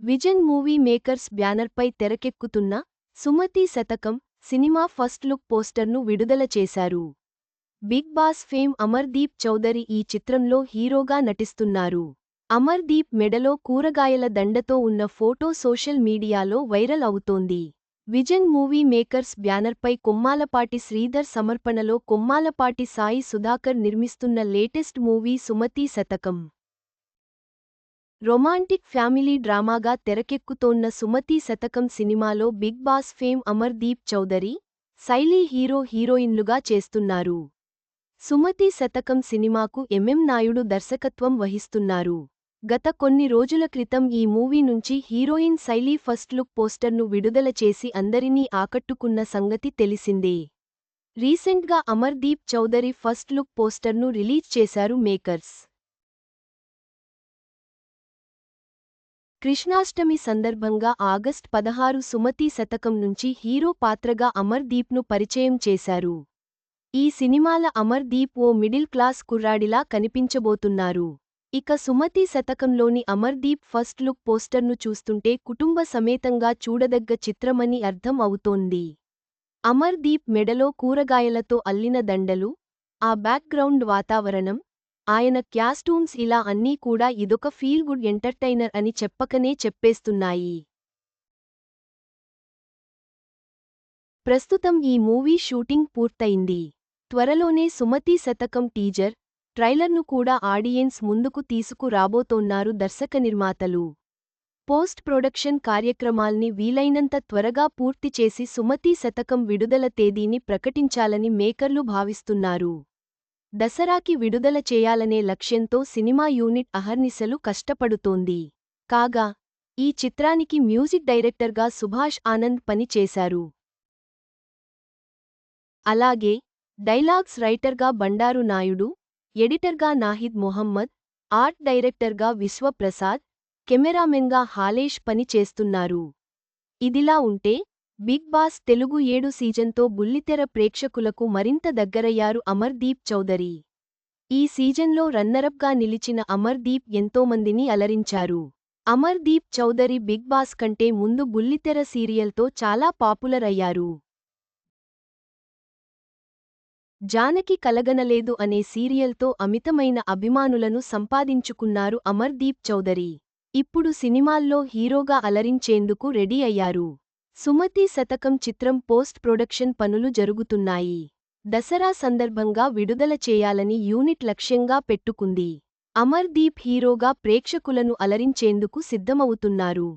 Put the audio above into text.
Vision movie makers బ్యానర్పై తెరకెక్కుతున్న సుమతి శతకం సినిమా ఫస్ట్ లుక్ పోస్టర్ను విడుదల చేశారు. Bigg Boss fame Amardeep Chowdary ఈ చిత్రంలో హీరోగా నటిస్తున్నారు. అమర్దీప్ మెడలో కూరగాయల దండతో ఉన్న ఫోటో సోషల్ మీడియాలో వైరల్ అవుతోంది. విజన్ మూవీ మేకర్స్ బ్యానర్పై కొమ్మాలపాటి శ్రీధర్ సమర్పణలో కొమ్మాలపాటి సాయి సుధాకర్ నిర్మిస్తున్న latest movie Sumathi Sathakam. Romantic family డ్రామాగా తెరకెక్కుతోన్న సుమతి శతకం సినిమాలో Bigg Boss fame Amardeep Chowdary Shaili hero హీరోయిన్లుగా చేస్తున్నారు. సుమతి శతకం సినిమాకు ఎంఎం నాయుడు దర్శకత్వం వహిస్తున్నారు. గత కొన్ని రోజుల క్రితం ఈ మూవీ నుంచి హీరోయిన్ శైలీ ఫస్ట్ లుక్ పోస్టర్ను విడుదల చేసి అందరినీ ఆకట్టుకున్న సంగతి తెలిసిందే. రీసెంట్గా అమర్దీప్ చౌదరి ఫస్ట్ లుక్ పోస్టర్ను రిలీజ్ చేశారు మేకర్స్. కృష్ణాష్టమి సందర్భంగా ఆగస్ట్ పదహారు సుమతి శతకం నుంచి హీరో పాత్రగా అమర్దీప్ను పరిచయం చేశారు. ఈ సినిమాల అమర్దీప్ ఓ మిడిల్ క్లాస్ కుర్రాడిలా కనిపించబోతున్నారు. ఇక సుమతి శతకంలోని అమర్దీప్ ఫస్ట్ లుక్ పోస్టర్ను చూస్తుంటే కుటుంబ సమేతంగా చూడదగ్గ చిత్రమని అర్థం అవుతోంది. అమర్దీప్ మెడలో కూరగాయలతో అల్లిన దండలు ఆ బ్యాక్గ్రౌండ్ వాతావరణం ఆయన క్యాస్టూమ్స్ ఇలా అన్నీ కూడా ఇదొక ఫీల్ గుడ్ ఎంటర్టైనర్ అని చెప్పకనే చెప్పేస్తున్నాయి. ప్రస్తుతం ఈ మూవీ షూటింగ్ పూర్తయింది. త్వరలోనే సుమతి శతకం టీజర్ ట్రైలర్ను కూడా ఆడియన్స్ ముందుకు తీసుకురాబోతోన్నారు దర్శక నిర్మాతలు. పోస్ట్ ప్రొడక్షన్ కార్యక్రమాల్ని వీలైనంత త్వరగా పూర్తి చేసి సుమతి శతకం విడుదల తేదీని ప్రకటించాలని మేకర్లు భావిస్తున్నారు. దసరాకి విడుదల చేయాలనే లక్ష్యంతో సినిమా యూనిట్ అహర్నిశలు కష్టపడుతోంది. కాగా ఈ చిత్రానికి మ్యూజిక్ డైరెక్టర్గా సుభాష్ ఆనంద్ పని చేశారు అలాగే డైలాగ్స్ రైటర్గా బండారు నాయుడు ఎడిటర్గా నాహిద్ మొహమ్మద్ ఆర్ట్ డైరెక్టర్గా విశ్వప్రసాద్ కెమెరామెన్గా హాలేష్ పని చేస్తున్నారు ఇదిలా ఉంటే బిగ్ బాస్ తెలుగు ఏడు సీజన్తో బుల్లితెర ప్రేక్షకులకు మరింత దగ్గరయ్యారు అమర్దీప్ చౌదరి. ఈ సీజన్లో రన్నరప్గా నిలిచిన అమర్దీప్ ఎంతోమందిని అలరించారు. అమర్దీప్ చౌదరి బిగ్ బాస్ కంటే ముందు బుల్లితెర సీరియల్తో చాలా పాపులర్ అయ్యారు జానకి కలగనలేదు అనే సీరియల్తో అమితమైన అభిమానులను సంపాదించుకున్నారు అమర్దీప్ చౌదరి. ఇప్పుడు సినిమాల్లో హీరోగా అలరించేందుకు రెడీ అయ్యారు. సుమతి శతకం చిత్రం పోస్ట్ ప్రొడక్షన్ పనులు జరుగుతున్నాయి. దసరా సందర్భంగా విడుదల చేయాలని యూనిట్ లక్ష్యంగా పెట్టుకుంది. అమర్దీప్ హీరోగా ప్రేక్షకులను అలరించేందుకు సిద్ధమవుతున్నారు.